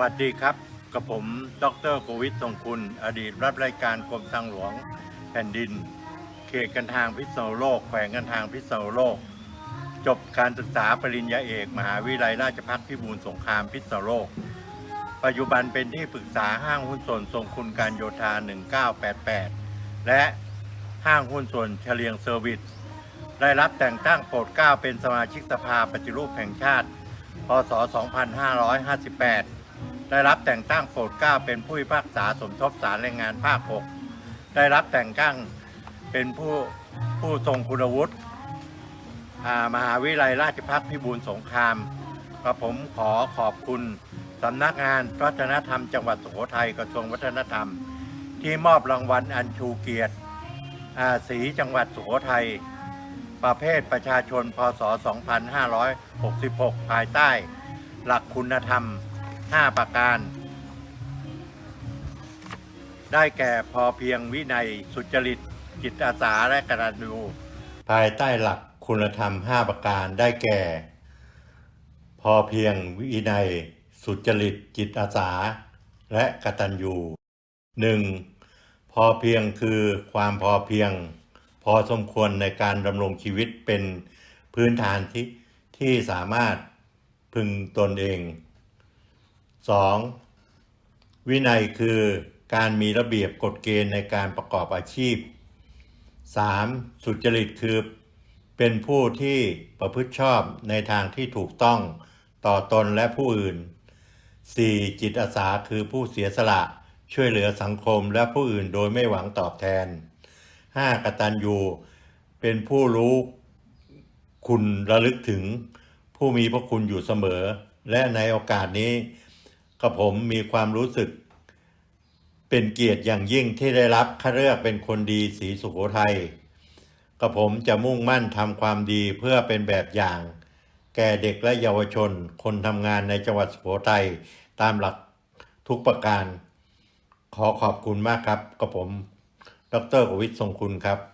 วัสดีครับ กับผม ดรโกวิททรงคุณ อดีตรับรายการกรมทางหลวงแผ่นดิน เขตกันทางพิษณุโลก แขวงกันทางพิษณุโลก จบการศึกษาปริญญาเอก มหาวิทยาลัยราชภัฏพิบูลสงครามพิษณุโลก ปัจจุบันเป็นที่ปรึกษาห้างหุ้นส่วนทรงคุณการโยธา 1988 และห้างหุ้นส่วนเฉลียงเซอร์วิส ได้รับแต่งตั้งโปรดเกล้าเป็นสมาชิกสภาปฏิรูปแห่งชาติ พศ 2558 ได้รับแต่งตั้งโปรดเกล้าเป็นผู้พิพากษาสมทบศาลแรงงานภาค 6 ได้รับแต่งตั้งเป็นผู้ผู้ทรงคุณวุฒิมหาวิทยาลัยราชภัฏพิบูลสงครามกระผมขอขอบคุณสำนักงานวัฒนธรรมจังหวัดสุโขทัยกระทรวงวัฒนธรรม ที่มอบรางวัลอันชูเกียรติสีจังหวัดสุโขทัยประเภทประชาชนพศ 2566 ภายใต้ หลักคุณธรรม 5 ประการ ได้แก่พอเพียงวินัยสุจริต จิตอาสาและกตัญญูภายใต้หลักคุณธรรม 5 ประการได้แก่ พอเพียงวินัย สุจริต จิตอาสา และกตัญญูหนึ่งพอเพียงคือความพอเพียง พอสมควรในการดำรงชีวิตเป็นพื้นฐานที่ที่สามารถพึงตนเอง 2. วินัยคือการมีระเบียบกฎเกณฑ์ในการประกอบอาชีพ 3. สุจริตคือเป็นผู้ที่ประพฤติชอบในทางที่ถูกต้องต่อตนและผู้อื่น 4. จิตอาสาคือผู้เสียสละช่วยเหลือสังคมและผู้อื่นโดยไม่หวังตอบแทน 5. กตัญญูเป็นผู้รู้คุณระลึกถึงผู้มีพระคุณอยู่เสมอ และในโอกาสนี้ กระผมมีความรู้สึก เป็นเกียรติอย่างยิ่งที่ได้รับคัดเลือกเป็นคนดีสีสุโขทัยกระผมจะมุ่งมั่นทำความดีเพื่อเป็นแบบอย่าง แก่เด็กและเยาวชน คนทำงานในจังหวัดสุโขทัยตามหลักทุกประการ ขอขอบคุณมากครับกับผม ดรกวิทย์ทรงคุณครับ